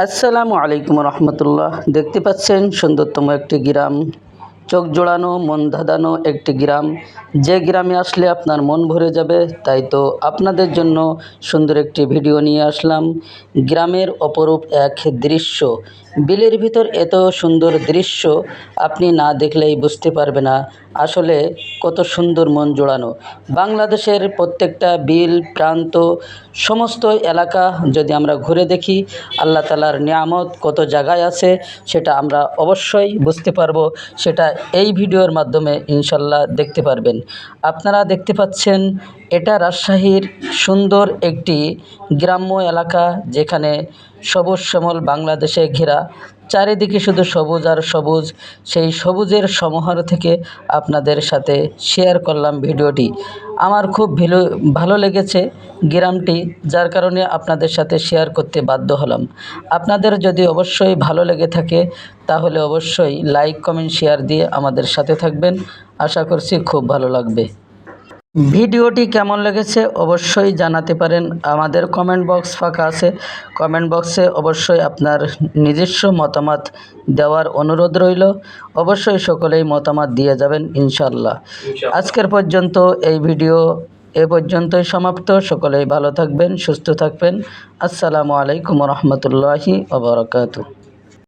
আসসালামু আলাইকুম রহমতুল্লাহ। দেখতে পাচ্ছেন সুন্দরতম একটি গ্রাম। চোখ জোড়ানো, মন ধাঁধানো একটি গ্রাম। যে গ্রামে আসলে আপনার মন ভরে যাবে, তাই তো আপনাদের জন্য সুন্দর একটি ভিডিও নিয়ে আসলাম। গ্রামের অপরূপ এক দৃশ্য। বিলের ভিতর এত সুন্দর দৃশ্য আপনি না দেখলেই বুঝতে পারবে না। আসলে কত সুন্দর মন জোড়ানো। বাংলাদেশের প্রত্যেকটা বিল, প্রান্ত, সমস্ত এলাকা যদি আমরা ঘুরে দেখি, আল্লাহ তালার নিয়ামত কত জায়গায় আছে সেটা আমরা অবশ্যই বুঝতে পারব। সেটা এই ভিডিওর মাধ্যমে ইনশাল্লাহ দেখতে পারবেন। আপনারা দেখতে পাচ্ছেন এটা রাজশাহীর সুন্দর একটি গ্রাম্য এলাকা যেখানে সবুজ শ্যামল বাংলাদেশে ঘেরা। চারিদিকে শুধু সবুজ আর সবুজ। সেই সবুজের সমাহার থেকে আপনাদের সাথে শেয়ার করলাম ভিডিওটি। আমার খুব ভিলো, ভালো লেগেছে গ্রামটি, যার কারণে আপনাদের সাথে শেয়ার করতে বাধ্য হলাম। আপনাদের যদি অবশ্যই ভালো লেগে থাকে, তাহলে অবশ্যই লাইক কমেন্ট শেয়ার দিয়ে আমাদের সাথে থাকবেন। আশা করছি খুব ভালো লাগবে। ভিডিওটি কেমন লেগেছে অবশ্যই জানাতে পারেন। আমাদের কমেন্ট বক্স ফাঁকা আছে। কমেন্ট বক্সে অবশ্যই আপনার নিজস্ব মতামত দেওয়ার অনুরোধ রইল। অবশ্যই সকলেই মতামত দিয়ে যাবেন ইনশাল্লাহ আজকের পর্যন্ত এই ভিডিও এ পর্যন্তই সমাপ্ত। সকলেই ভালো থাকবেন সুস্থ থাকবেন। আসসালামু আলাইকুম রহমতুল্লাহি ওবরাকাতু